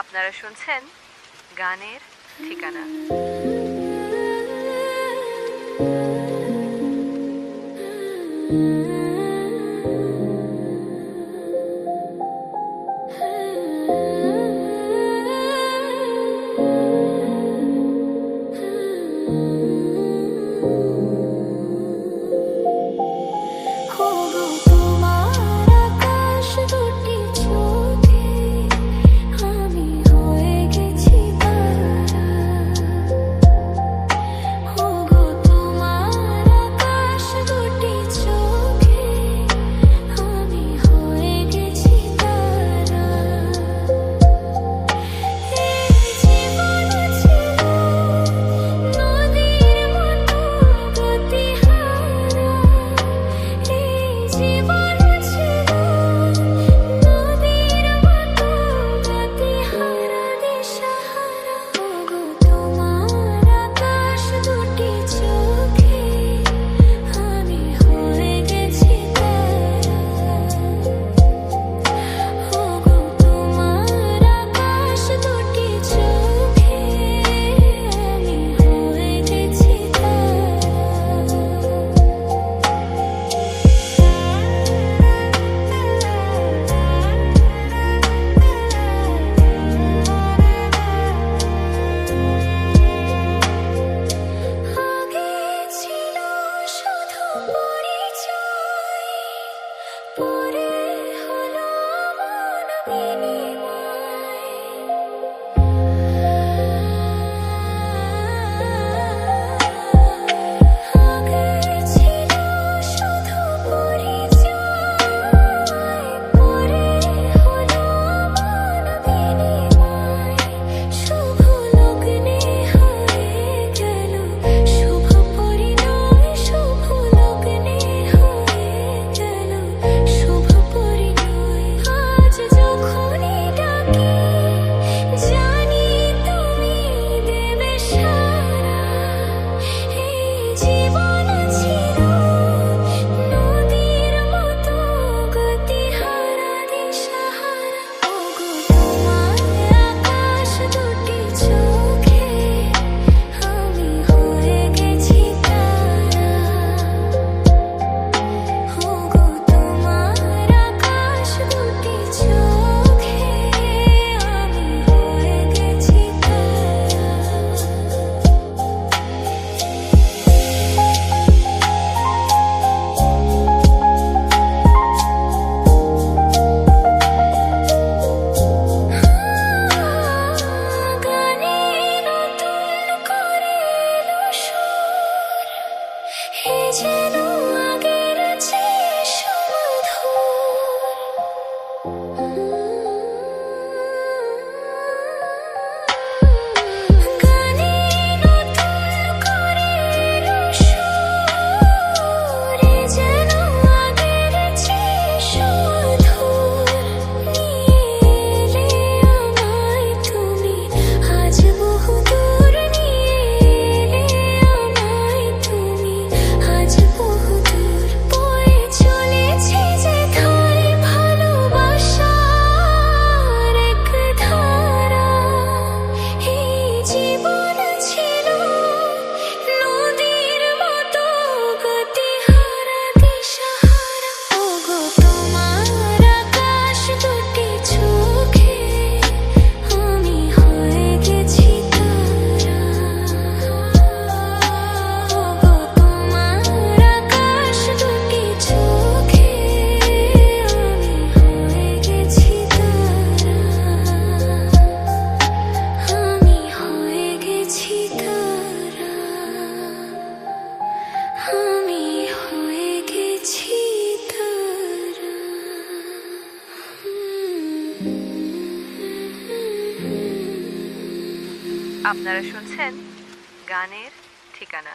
আপনারা শুনছেন গানের ঠিকানা। আপনারা শুনছেন গানের ঠিকানা।